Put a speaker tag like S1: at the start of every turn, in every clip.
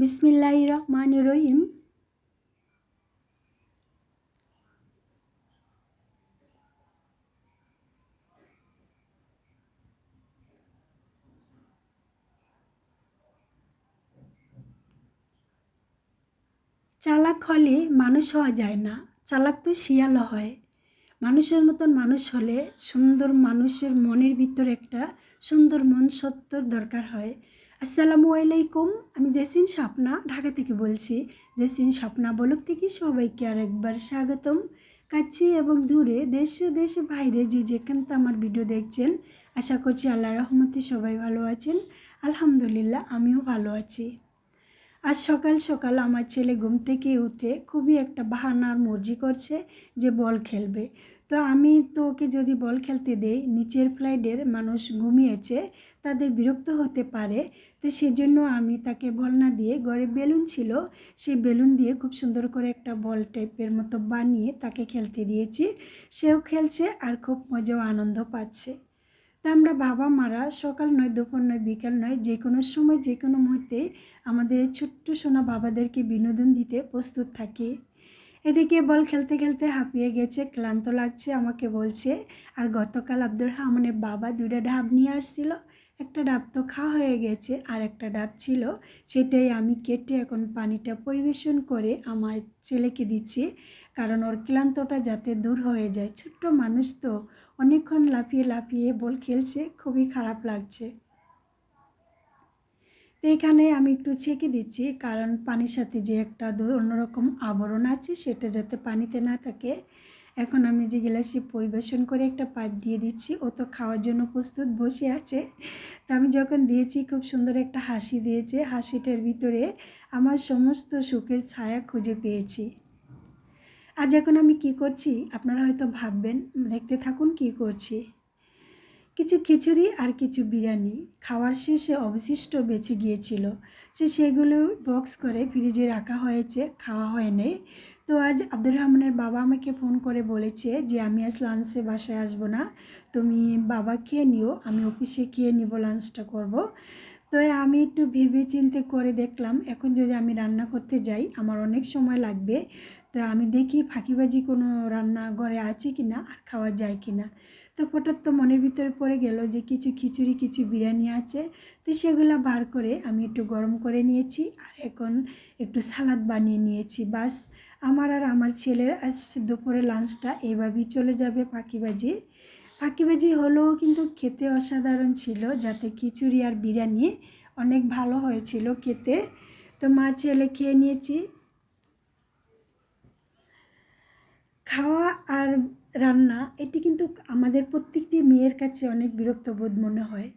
S1: বিসমিল্লাহ রহমান রহিম চালাক হলে মানুষ হওয়া যায় না। চালাক তো শিয়ালও হয়। মানুষের মতন মানুষ হলে সুন্দর মানুষের মনের ভিতর একটা সুন্দর মন সত্তর দরকার হয়। আসসালামু আলাইকুম, আমি জেসিন স্বপ্না ঢাকা থেকে বলছি। জেসিন স্বপ্না বলক থেকে সবাইকে আরেকবার স্বাগতম। কাছে এবং দূরে দেশ, দেশে, বাইরে যে যেখান আমার ভিডিও দেখছেন, আশা করছি আল্লাহ রহমতে সবাই ভালো আছেন। আলহামদুলিল্লাহ, আমিও ভালো আছি। আজ সকাল সকাল আমার ছেলে ঘুম থেকে উঠে খুবই একটা বাহানার মর্জি করছে যে বল খেলবে। তো আমি তো ওকে যদি বল খেলতে দেই, নিচের ফ্লাইটের মানুষ ঘুমিয়েছে, তাদের বিরক্ত হতে পারে। তো সেজন্য আমি তাকে বল না দিয়ে, ঘরে বেলুন ছিল, সেই বেলুন দিয়ে খুব সুন্দর করে একটা বল টাইপের মতো বানিয়ে তাকে খেলতে দিয়েছি। সেও খেলছে আর খুব মজা ও আনন্দ পাচ্ছে। তা আমরা বাবা মারা সকাল নয়, দুপুর নয়, বিকাল নয় যে কোনো সময় যে কোনো মুহূর্তে আমাদের ছোট্ট সোনা বাবাদেরকে বিনোদন দিতে প্রস্তুত থাকি। এদিকে বল খেলতে খেলতে হাঁপিয়ে গেছে, ক্লান্ত লাগছে আমাকে বলছে। আর গতকাল আব্দুর রহমানের বাবা দুইটা ডাব নিয়ে আসছিল, একটা ডাব তো খাওয়া হয়ে গেছে আর একটা ডাব ছিল। সেটাই আমি কেটে এখন পানিটা পরিবেশন করে আমার ছেলেকে দিচ্ছি, কারণ ওর ক্লান্তটা যাতে দূর হয়ে যায়। ছোট্ট মানুষ তো, অনেকক্ষণ লাফিয়ে লাফিয়ে বল খেলছে, খুবই খারাপ লাগছে। তো এখানে আমি একটু ছেঁকে দিচ্ছি, কারণ পানির সাথে যে একটা অন্যরকম আবরণ আছে সেটা যাতে পানিতে না থাকে। এখন আমি যে গ্লাসে পরিবেশন করে একটা পাইপ দিয়ে দিচ্ছি, ও তো খাওয়ার জন্য প্রস্তুত বসে আছে। তা আমি যখন দিয়েছি, খুব সুন্দর একটা হাসি দিয়েছে। হাসিটার ভিতরে আমার সমস্ত সুখের ছায়া খুঁজে পেয়েছি। আজ এখন আমি কি করছি, আপনারা হয়তো ভাববেন, দেখতে থাকুন কি করছি। কিছু খিচুড়ি আর কিছু বিরিয়ানি খাওয়ার শেষে অবশিষ্ট বেঁচে গিয়েছিল। সে সেগুলো বক্স করে ফ্রিজে রাখা হয়েছে, খাওয়া হয়নি। তো আজ আব্দুর রহমানের বাবা আমাকে ফোন করে বলেছে যে, আমি আজ লাঞ্চে বাসায় আসব না। তুমি বাবা খেয়ে নিও, আমি অফিসে খেয়ে নিব লাঞ্চটা করব। তো আমি একটু ভেবে চিন্তে করে দেখলাম, এখন যদি আমি রান্না করতে যাই, আমার অনেক সময় লাগবে। তো আমি দেখি ফাঁকিবাজি কোনো রান্নাঘরে আছে কি না আর খাওয়া যায় কি না তো হঠাৎ তো মনের ভিতরে পড়ে গেল যে কিছু খিচুড়ি, কিছু বিরিয়ানি আছে। তো সেগুলো বার করে আমি একটু গরম করে নিয়েছি আর এখন একটু সালাদ বানিয়ে নিয়েছি। বাস আমার আর আমার ছেলের আজ দুপুরে লাঞ্চটা এইভাবেই চলে যাবে ফাঁকিবাজি ফাঁকিবাজি হলেও কিন্তু খেতে অসাধারণ ছিল, যাতে খিচুড়ি আর বিরিয়ানি অনেক ভালো হয়েছিল খেতে। তো মা ছেলে খেয়ে নিয়েছি। খাওয়া আর রান্না এটি কিন্তু আমাদের প্রত্যেকটি মেয়ের কাছে অনেক বিরক্তবোধ মনে হয়।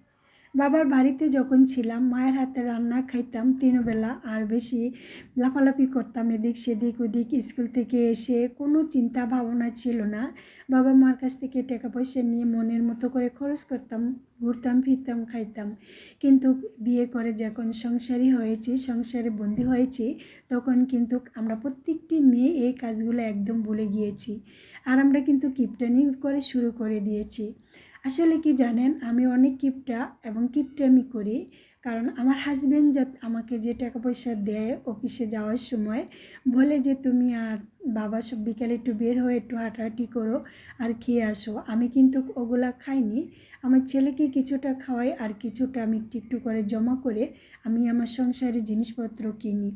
S1: বাবার বাড়িতে যখন ছিলাম, মায়ের হাতে রান্না খাইতাম তিনবেলা আর বেশি লাফালাফি করতাম এদিক সেদিক ওদিক। স্কুল থেকে এসে কোনো চিন্তা ভাবনা ছিল না। বাবা মার কাছ থেকে টাকা পয়সা নিয়ে মনের মতো করে খরচ করতাম, ঘুরতাম, ফিরতাম, খাইতাম। কিন্তু বিয়ে করে যখন সংসারী হয়েছি, সংসারে বন্দি হয়েছি, তখন কিন্তু আমরা প্রত্যেকটি মেয়ে এই কাজগুলো একদম ভুলে গিয়েছি। আর আমরা কিন্তু কিপটানি করে শুরু করে দিয়েছি। আসলে কি জানেন, আমি অনেক কিপটা এবং কিপটামি করি। কারণ আমার হাজব্যান্ড যা, আমাকে যে টাকা পয়সা দেয় অফিসে যাওয়ার সময়, বলে যে, তুমি আর বাবা সব বিকালে একটু বের হয়ে একটু হাঁটাহাঁটি করো আর খেয়ে আসো। আমি কিন্তু ওগুলা খাইনি। আমার ছেলেকে কিছুটা খাওয়াই আর কিছুটা আমি একটু একটু করে জমা করে আমি আমার সংসারে জিনিসপত্র কিনি।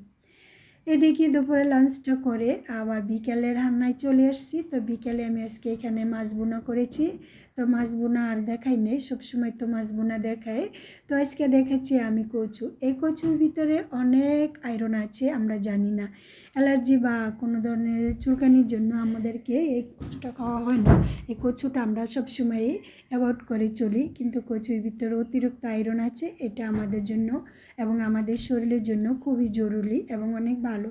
S1: এদিকে দুপুরে লাঞ্চটা করে আবার বিকেলে রান্নায় চলে এসেছি তো বিকেলে আমি আজকে এখানে মাছ বোনা করেছি। তো মাছ বোনা আর দেখাই নেই, সবসময় তো মাছ বোনা দেখায়। তো আজকে দেখাচ্ছি আমি কচু। এই কচুর ভিতরে অনেক আয়রন আছে, আমরা জানি না। অ্যালার্জি বা কোনো ধরনের চুলকানির জন্য আমাদেরকে এই কচুটা খাওয়া হয় না। এই কচুটা আমরা সবসময়ই অ্যাভয়েড করে চলি, কিন্তু কচুর ভিতরে অতিরিক্ত আয়রন আছে, এটা আমাদের জন্য এবং আমাদের শরীরের জন্য খুবই জরুরি এবং অনেক ভালো।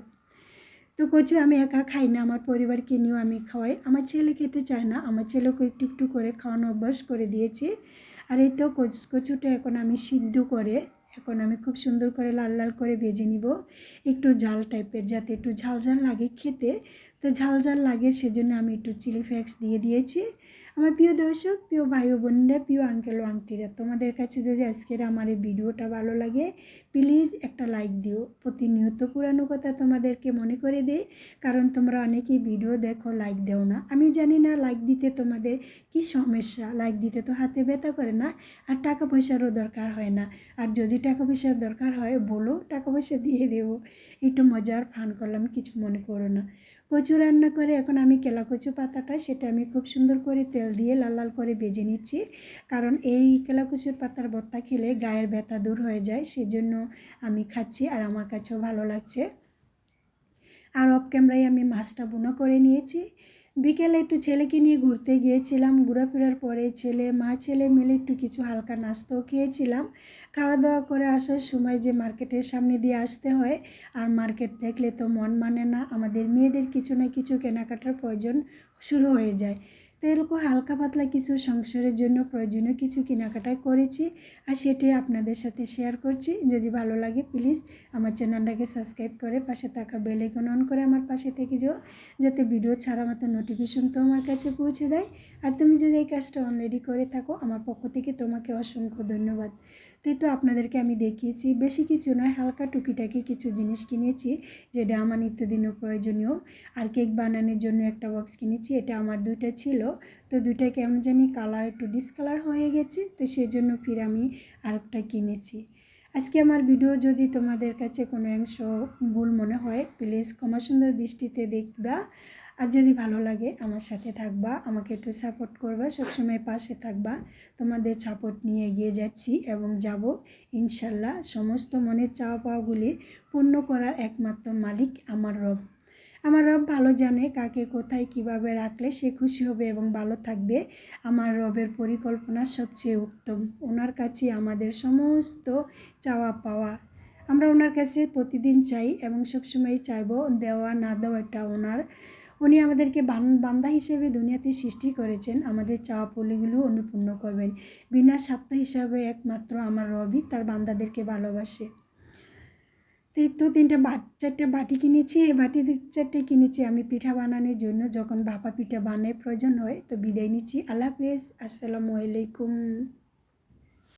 S1: তো কচু আমি একা খাই না, আমার পরিবারকে নিয়েও আমি খাওয়াই। আমার ছেলে খেতে চায় না, আমার ছেলেকে একটু একটু করে খাওয়ানো অভ্যাস করে দিয়েছি। আর এই তো কচুটা এখন আমি সিদ্ধ করে, এখন আমি খুব সুন্দর করে লাল লাল করে ভেজে নিব। একটু ঝাল টাইপের যাতে একটু ঝাল ঝাল লাগে খেতে। তো ঝাল ঝাল লাগে সেজন্য আমি একটু চিলি ফ্লেক্স দিয়ে দিয়েছি। আমার প্রিয় দর্শক, প্রিয় ভাই বোনেরা, প্রিয় আঙ্কেল ও আংটিরা তোমাদের কাছে যদি আজকের আমার এই ভিডিওটা ভালো লাগে প্লিজ একটা লাইক দিও। প্রতিনিয়ত পুরানো কথা তোমাদেরকে মনে করে দে কারণ তোমরা অনেকেই ভিডিও দেখো লাইক দেও না। আমি জানি না লাইক দিতে তোমাদের কি সমস্যা লাইক দিতে তো হাতে ব্যথা করে না, আর টাকা পয়সারও দরকার হয় না। আর যদি টাকা পয়সার দরকার হয়, বলো, টাকা পয়সা দিয়ে দেবো। একটু মজার ফান করলাম, কিছু মনে করো না। কচু রান্না করে এখন আমি কেলা কচু পাতাটা সেটা আমি খুব সুন্দর করে তেল দিয়ে লাল লাল করে বেজে নিচ্ছি। কারণ এই কেলা কচুর পাতার ভর্তা খেলে গায়ের ব্যথা দূর হয়ে যায়, সেজন্য আমি খাচ্ছি আর আমার কাছেও ভালো লাগছে। আর অফ ক্যামেরায় আমি মাছটা বুনো করে নিয়েছি। বিকেলে একটু ছেলেকে নিয়ে ঘুরতে গিয়েছিলাম, ঘোরাফেরার পরে ছেলে, মা ছেলে মিলে একটু কিছু হালকা নাস্তাও খেয়েছিলাম। খাওয়া দাওয়া করে আসার সময় যে মার্কেটের সামনে দিয়ে আসতে হয়, আর মার্কেট দেখলে তো মন মানে না, আমাদের মেয়েদের কিছু না কিছু কেনাকাটার প্রয়োজন শুরু হয়ে যায়। তো এরকম হালকা পাতলা কিছু সংসারের জন্য প্রয়োজনীয় কিছু কেনাকাটা করেছি আর সেটি আপনাদের সাথে শেয়ার করছি। যদি ভালো লাগে প্লিজ আমার চ্যানেলটাকে সাবস্ক্রাইব করে পাশে থাকা বেল আইকন অন করে আমার পাশে থেকে যাও, যাতে ভিডিও ছাড়া মতো নোটিফিকেশন তোমার কাছে পৌঁছে দেয় আর তুমি যদি এই কাজটা অলরেডি করে থাকো, আমার পক্ষ থেকে তোমাকে অসংখ্য ধন্যবাদ। তুই তো আপনাদেরকে আমি দেখিয়েছি, বেশি কিছু নয়, হালকা টুকিটাকি কিছু জিনিস কিনেছি, যেটা আমার নিত্যদিনও প্রয়োজনীয়। আর কেক বানানোর জন্য একটা বক্স কিনেছি, এটা আমার দুইটা ছিল। তো দুইটা কেমন জানি কালার একটু ডিসকালার হয়ে গেছে, তো সেজন্য ফির আমি আরেকটা কিনেছি। আজকে আমার ভিডিও যদি তোমাদের কাছে কোনো অংশ ভুল মনে হয় প্লিজ ক্ষমা সুন্দর দৃষ্টিতে দেখবা। আর যদি ভালো লাগে আমার সাথে থাকবা, আমাকে একটু সাপোর্ট করবা, সবসময় পাশে থাকবা। তোমাদের সাপোর্ট নিয়ে এগিয়ে যাচ্ছি এবং যাব ইনশাল্লাহ সমস্ত মনের চাওয়া পাওয়াগুলি পূর্ণ করার একমাত্র মালিক আমার রব। আমার রব ভালো জানে কাকে কোথায় কীভাবে রাখলে সে খুশি হবে এবং ভালো থাকবে। আমার রবের পরিকল্পনা সবচেয়ে উত্তম। ওনার কাছে আমাদের সমস্ত চাওয়া পাওয়া। আমরা ওনার কাছে প্রতিদিন চাই এবং সবসময় চাইব দেওয়া না দেওয়া এটা ওনার উনি আমাদেরকে বান- বান্দা হিসেবে দুনিয়াতে সৃষ্টি করেছেন। আমাদের চাওয়া পলিগুলো অনুপূর্ণ করবেন। বিনা স্বার্থ হিসাবে একমাত্র আমার রবি তার বান্দাদেরকে ভালোবাসে। তো তিনটা বাট চারটে বাটি কিনেছি। এই বাটি চারটে কিনেছি আমি পিঠা বানানোর জন্য। যখন ভাপা পিঠা বানায় প্রয়োজন হয় তো বিদায় নিচ্ছি। আল্লাহ হাফেজ। আসসালামু আলাইকুম।